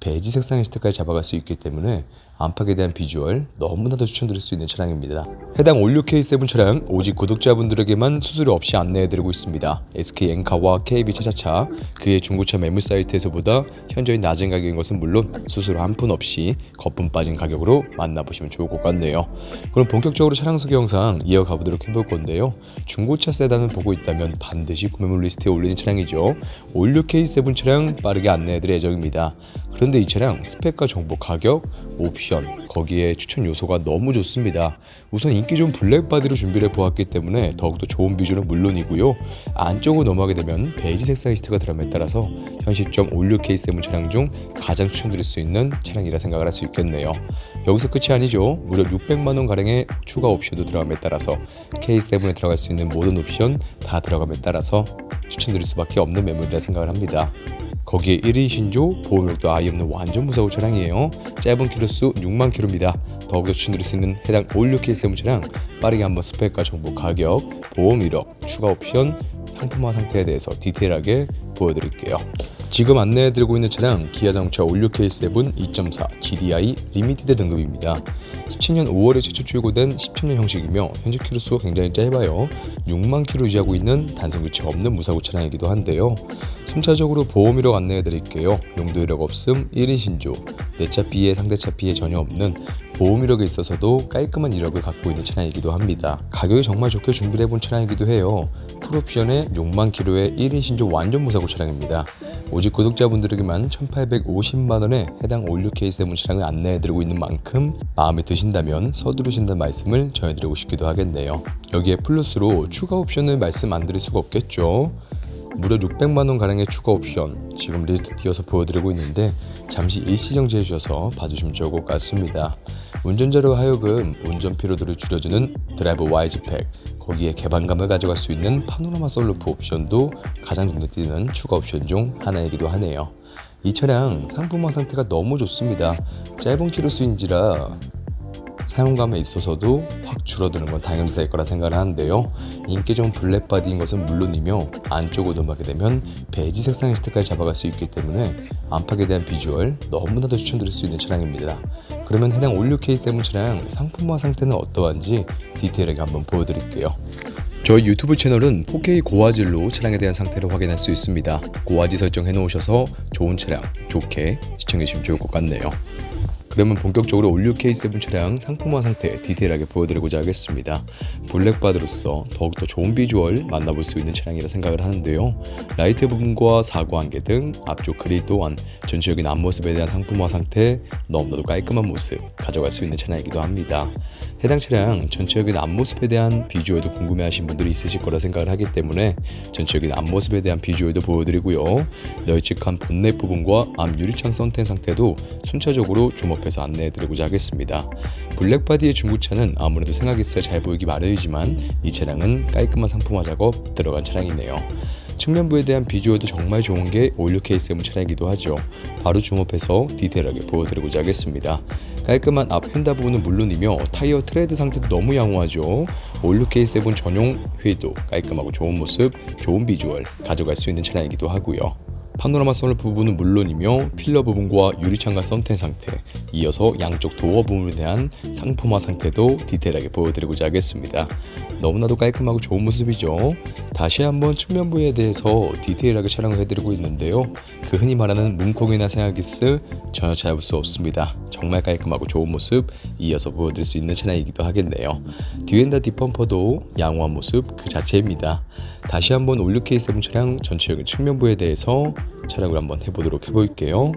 베이지 색상의 시트까지 잡아갈 수 있기 때문에 안팎에 대한 비주얼 너무나도 추천드릴 수 있는 차량입니다. 해당 올류 K7 차량 오직 구독자분들에게만 수수료 없이 안내해드리고 있습니다. SK 엔카와 KB 차차차 그의 중고차 매물 사이트에서보다 현저히 낮은 가격인 것은 물론 수수료 한 푼 없이 거품 빠진 가격으로 만나보시면 좋을 것 같네요. 그럼 본격적으로 차량 소개 영상 이어가 보도록 해볼 건데요. 중고차 세단을 보고 있다면 반드시 구매물 리스트에 올리는 차량이죠. 올류 K7 차량 빠르게 안내해드릴 예정입니다. 그런데 이 차량 스펙과 정보, 가격, 옵션 거기에 추천 요소가 너무 좋습니다. 우선 인기 좋은 블랙 바디로 준비를 해보았기 때문에 더욱더 좋은 비주얼은 물론이고요. 안쪽으로 넘어가게 되면 베이지 색상의 시트가 들어감에 따라서 현 시점 올류 K7 차량 중 가장 추천드릴 수 있는 차량이라 생각을 할 수 있겠네요. 여기서 끝이 아니죠. 무려 600만 원 가량의 추가 옵션도 들어감에 따라서 K7에 들어갈 수 있는 모든 옵션 다 들어감에 따라서 추천드릴 수밖에 없는 매물이라 생각을 합니다. 거기에 1인 신조, 보험료도 아예 없는 완전 무사고 차량이에요. 짧은 키로수 6만 킬로입니다. 더욱더 추천드릴 수 있는 해당 올류 K7 차량 빠르게 한번 스펙과 정보, 가격, 보험 이력, 추가 옵션, 상품화 상태에 대해서 디테일하게 보여드릴게요. 지금 안내해드리고 있는 차량 기아 자동차 올류 K7 2.4 GDI 리미티드 등급입니다. 17년 5월에 최초 출고된 17년 형식이며 현재 키로수가 굉장히 짧아요. 6만 킬로 유지하고 있는 단순 교체가 없는 무사고 차량이기도 한데요. 순차적으로 보험 이력 안내해 드릴게요. 용도 이력 없음 1인 신조, 내 차 피해, 상대차 피해 전혀 없는 보험 이력에 있어서도 깔끔한 이력을 갖고 있는 차량이기도 합니다. 가격이 정말 좋게 준비를 해본 차량이기도 해요. 풀옵션에 6만 킬로의 1인 신조 완전 무사고 차량입니다. 오직 구독자분들에게만 1,850만 원에 해당 올류 K7 차량을 안내해드리고 있는 만큼 마음에 드신다면 서두르신다는 말씀을 전해드리고 싶기도 하겠네요. 여기에 플러스로 추가 옵션을 말씀 안 드릴 수가 없겠죠. 무려 600만 원 가량의 추가 옵션 지금 리스트 띄어서 보여드리고 있는데 잠시 일시 정 지해 주셔서 봐주시면 좋을 것 같습니다. 운전자로 하여금 운전 피로도를 줄여주는 드라이브 와이즈 팩 거기에 개방감을 가져갈 수 있는 파노라마 솔루프 옵션도 가장 눈에 띄는 추가 옵션 중 하나이기도 하네요. 이 차량 상품화 상태가 너무 좋습니다. 짧은 키로수인지라 사용감에 있어서도 확 줄어드는 건 당연시 될 거라 생각을 하는데요. 인기 좋은 블랙 바디인 것은 물론이며 안쪽으로 넘어가게 되면 베이지 색상의 스트까지 잡아갈 수 있기 때문에 안팎에 대한 비주얼 너무나도 추천드릴 수 있는 차량입니다. 그러면 해당 올류 K7 차량 상품화 상태는 어떠한지 디테일하게 한번 보여드릴게요. 저희 유튜브 채널은 4K 고화질로 차량에 대한 상태를 확인할 수 있습니다. 고화질 설정해 놓으셔서 좋은 차량 좋게 시청해 주시면 좋을 것 같네요. 그러면 본격적으로 올류 K7 차량 상품화 상태 디테일하게 보여드리고자 하겠습니다. 블랙바드로서 더욱더 좋은 비주얼 만나볼 수 있는 차량이라 생각을 하는데요. 라이트 부분과 사고 한개 등 앞쪽 그릴 또한 전체적인 앞모습에 대한 상품화 상태 너무나도 깔끔한 모습 가져갈 수 있는 차량이기도 합니다. 해당 차량 전체적인 앞모습에 대한 비주얼도 궁금해하신 분들이 있으실 거라 생각을 하기 때문에 전체적인 앞모습에 대한 비주얼도 보여드리고요. 널찍한 본넷 부분과 앞 유리창 선텐 상태도 순차적으로 주목 해서 안내해드리고자 하겠습니다. 블랙바디의 중고차는 아무래도 생각했어야 잘 보이기 마련이지만 이 차량은 깔끔한 상품화 작업 들어간 차량이네요. 측면부에 대한 비주얼도 정말 좋은 게 올류 K7 차량이기도 하죠. 바로 줌업해서 디테일하게 보여드리고자 하겠습니다. 깔끔한 앞 휀다 부분은 물론이며 타이어 트레드 상태도 너무 양호하죠. 올류 K7 전용 휠도 깔끔하고 좋은 모습, 좋은 비주얼 가져갈 수 있는 차량이기도 하고요. 파노라마 썰 부분은 물론이며 필러 부분과 유리창과 썬텐 상태, 이어서 양쪽 도어 부분에 대한 상품화 상태도 디테일하게 보여드리고자 하겠습니다. 너무나도 깔끔하고 좋은 모습이죠. 다시 한번 측면부에 대해서 디테일하게 촬영을 해드리고 있는데요. 그 흔히 말하는 문콕이나 생활기스 전혀 찾아볼 수 없습니다. 정말 깔끔하고 좋은 모습 이어서 보여드릴 수 있는 차량이기도 하겠네요. 뒤엔다 뒷범퍼도 양호한 모습 그 자체입니다. 다시 한번 올류 K7 차량 전체적인 측면부에 대해서 촬영을 한번 해보도록 해볼게요.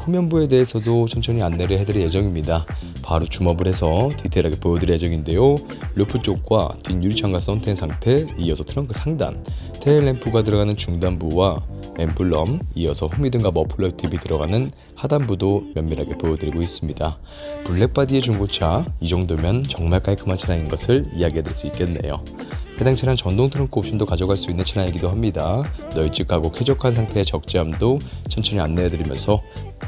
후면부에 대해서도 천천히 안내를 해드릴 예정입니다. 바로 줌업을 해서 디테일하게 보여드릴 예정인데요. 루프 쪽과 뒷 유리창과 썬텐 상태, 이어서 트렁크 상단, 테일 램프가 들어가는 중단부와 엠블럼, 이어서 후미등과 머플러 팁이 들어가는 하단부도 면밀하게 보여드리고 있습니다. 블랙바디의 중고차, 이 정도면 정말 깔끔한 차량인 것을 이야기해드릴 수 있겠네요. 해당 차량 전동 트렁크 옵션도 가져갈 수 있는 차량이기도 합니다. 널찍하고 쾌적한 상태의 적재함도 천천히 안내해드리면서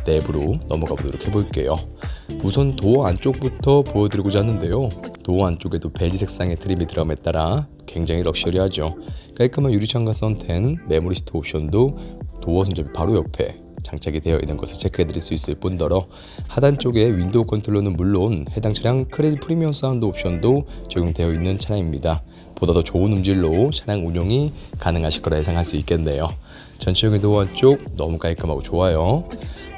내부로 넘어가 보도록 해볼게요. 우선 도어 안쪽부터 보여드리고자 하는데요. 도어 안쪽에도 베지 색상의 트림이 들어감에 따라 굉장히 럭셔리하죠. 깔끔한 유리창과 썬텐, 메모리 시트 옵션도 도어 손잡이 바로 옆에 장착이 되어 있는 것을 체크해 드릴 수 있을 뿐더러 하단 쪽에 윈도우 컨트롤러는 물론 해당 차량 크레딧 프리미엄 사운드 옵션도 적용되어 있는 차량입니다. 보다 더 좋은 음질로 차량 운용이 가능하실 거라 예상할 수 있겠네요. 전체적인 도어 쪽 너무 깔끔하고 좋아요.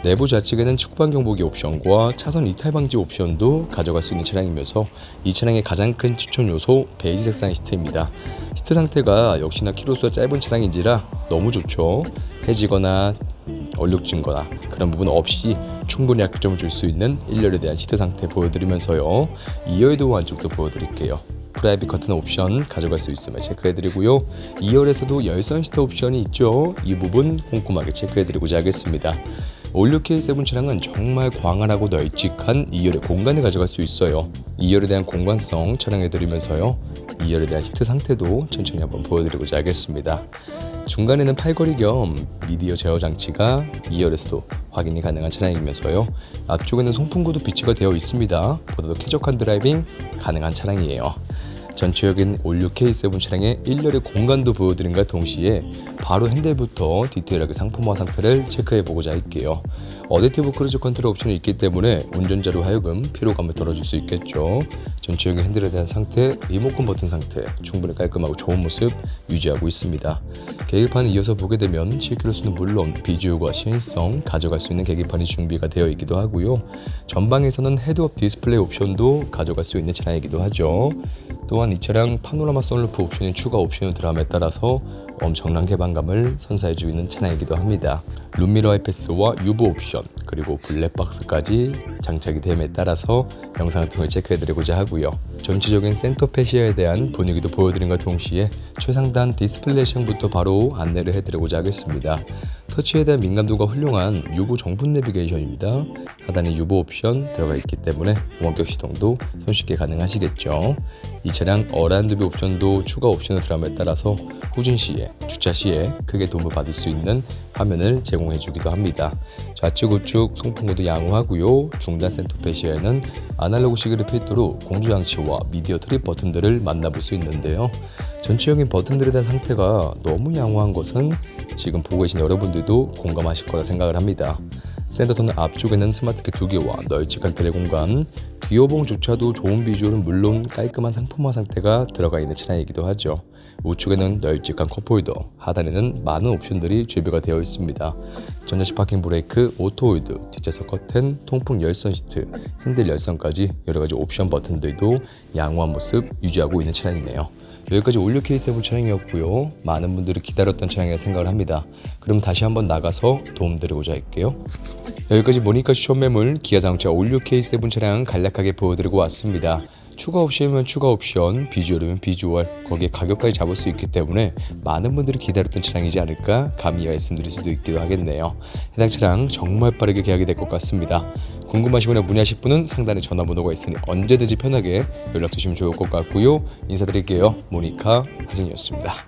내부 좌측에는 측방 경보기 옵션과 차선 이탈 방지 옵션도 가져갈 수 있는 차량이면서 이 차량의 가장 큰 추천 요소 베이지 색상의 시트입니다. 시트 상태가 역시나 키로수가 짧은 차량인지라 너무 좋죠. 해지거나 얼룩진 거나 그런 부분 없이 충분히 약점을 줄 수 있는 1열에 대한 시트 상태 보여드리면서요. 2열 도어 안쪽도 보여드릴게요. 프라이빗 커튼 옵션 가져갈 수 있음을 체크해드리고요. 2열에서도 열선 시트 옵션이 있죠. 이 부분 꼼꼼하게 체크해드리고자 하겠습니다. 올류 K7 차량은 정말 광활하고 널찍한 2열의 공간을 가져갈 수 있어요. 2열에 대한 공간성 촬영해드리면서요. 2열에 대한 시트 상태도 천천히 한번 보여드리고자 하겠습니다. 중간에는 팔걸이 겸 미디어 제어 장치가 2열에서도 확인이 가능한 차량이면서요. 앞쪽에는 송풍구도 비치가 되어 있습니다. 보다 더 쾌적한 드라이빙 가능한 차량이에요. 전체적인 올류 K7 차량의 1열의 공간도 보여드린과 동시에 바로 핸들부터 디테일하게 상품화 상태를 체크해 보고자 할게요. 어댑티브 크루즈 컨트롤 옵션이 있기 때문에 운전자로 하여금 피로감을 덜어줄 수 있겠죠. 전체적인 핸들에 대한 상태, 리모컨 버튼 상태 충분히 깔끔하고 좋은 모습 유지하고 있습니다. 계기판을 이어서 보게 되면 7km수는 물론 비주얼과 시인성 가져갈 수 있는 계기판이 준비가 되어 있기도 하고요. 전방에서는 헤드업 디스플레이 옵션도 가져갈 수 있는 차량이기도 하죠. 또한 이 차량 파노라마 선루프 옵션이 추가 옵션을 들어감에 따라서 엄청난 개방감을 선사해주고 있는 차량이기도 합니다. 룸미러 하이패스와 유보 옵션 그리고 블랙박스까지 장착이 됨에 따라서 영상을 통해 체크해드리고자 하고요. 전체적인 센터 패시아에 대한 분위기도 보여드린과 동시에 최상단 디스플레이 션부터 바로 안내를 해드리고자 하겠습니다. 터치에 대한 민감도가 훌륭한 유보 정품 내비게이션입니다. 하단에 유보 옵션 들어가 있기 때문에 원격 시동도 손쉽게 가능하시겠죠. 이 차량 어란드비 옵션도 추가 옵션을 들어감에 따라서 후진 시에 주차 시에 크게 도움을 받을 수 있는 화면을 제공해 주기도 합니다. 좌측 우측 송풍구도 양호하고요. 중단 센터 페시에는 아날로그식으로 필두로 공조 장치와 미디어 트립 버튼들을 만나볼 수 있는데요. 전체적인 버튼들에 대한 상태가 너무 양호한 것은 지금 보고 계신 여러분들도 공감하실 거라 생각을 합니다. 센터톤 앞쪽에는 스마트키 두 개와 널찍한 테레 공간, 귀여봉조차도 좋은 비주얼은 물론 깔끔한 상품화 상태가 들어가 있는 차량이기도 하죠. 우측에는 널찍한 컵홀더, 하단에는 많은 옵션들이 준비가 되어 있습니다. 전자식 파킹 브레이크, 오토홀드, 뒷좌석 커튼, 통풍 열선 시트, 핸들 열선까지 여러 가지 옵션 버튼들도 양호한 모습 유지하고 있는 차량이네요. 여기까지 올류 K7 차량이었고요. 많은 분들이 기다렸던 차량이라 생각을 합니다. 그럼 다시 한번 나가서 도움드리고자 할게요. 여기까지 모니카 추천 매물 기아 자동차 올류 K7 차량 간략하게 보여드리고 왔습니다. 추가 옵션이면 추가 옵션, 비주얼이면 비주얼, 거기에 가격까지 잡을 수 있기 때문에 많은 분들이 기다렸던 차량이지 않을까 감히 말씀드릴 수도 있기도 하겠네요. 해당 차량 정말 빠르게 계약이 될 것 같습니다. 궁금하시거나 문의하실 분은 상단에 전화번호가 있으니 언제든지 편하게 연락 주시면 좋을 것 같고요. 인사드릴게요. 모니카 하승이었습니다.